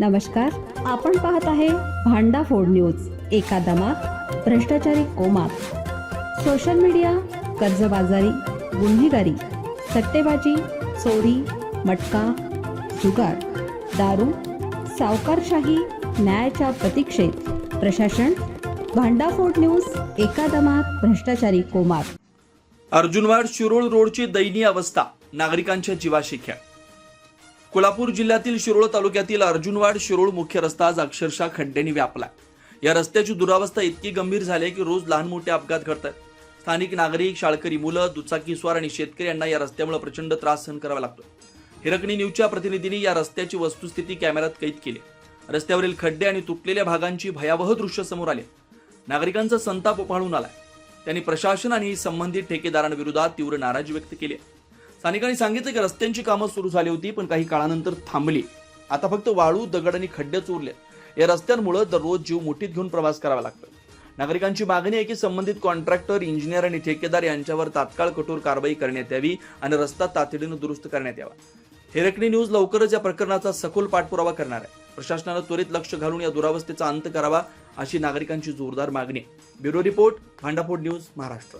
नमस्कार आपण पाहत आहे भांडा फोड न्यूज एका दमात भ्रष्टाचारी कोमात. सोशल मीडिया कर्जबाजारी गुन्हेगारी सट्टेबाजी चोरी मटका जुगार दारू सावकारशाही न्यायाच्या प्रतीक्षेत. प्रशासन भांडाफोड न्यूज एका दमात भ्रष्टाचारी कोमात. अर्जुनवाड शिरोळ रोडची दयनीय अवस्था नागरिकांच्या जीवाशी खेळ कोल्हापूर जिल्ह्यातील शिरोळ तालुक्यातील अर्जुनवाड शिरोळ मुख्य रस्ता आज अक्षरशः खड्ड्यांनी व्यापला या रस्त्याची दुरावस्था इतकी गंभीर झाली आहे की रोज लहान मोठे अपघात घडतात. स्थानिक नागरिक शाळकरी मुलं दुचाकीस्वार आणि शेतकरी यांना या रस्त्यामुळे प्रचंड त्रास सहन करावा लागतो. हिरकणी न्यूजच्या प्रतिनिधींनी या रस्त्याची वस्तुस्थिती कॅमेऱ्यात कैद केली. रस्त्यावरील खड्डे आणि तुटलेल्या भागांची भयावह दृश्य समोर आले. नागरिकांचा संताप उफाळून आलाय. त्यांनी प्रशासन आणि संबंधित ठेकेदारांविरोधात तीव्र नाराजी व्यक्त केली आहे. स्थानिकांनी सांगितलं की रस्त्यांची कामं सुरू झाली होती पण काही काळानंतर थांबली. आता फक्त वाळू दगड आणि खड्डे उरले या रस्त्यांमुळे दररोज जीव मोठीत घेऊन प्रवास करावा लागतो. नागरिकांची मागणी आहे की संबंधित कॉन्ट्रॅक्टर इंजिनियर आणि ठेकेदार यांच्यावर तात्काळ कठोर कारवाई करण्यात यावी आणि रस्ता तातडीनं दुरुस्त करण्यात यावा. हिरकणी न्यूज लवकरच या प्रकरणाचा सखोल पाठपुरावा करणार आहे. प्रशासनानं त्वरित लक्ष घालून या दुरावस्थेचा अंत करावा अशी नागरिकांची जोरदार मागणी ब्युरो रिपोर्ट भांडाफोड न्यूज महाराष्ट्र.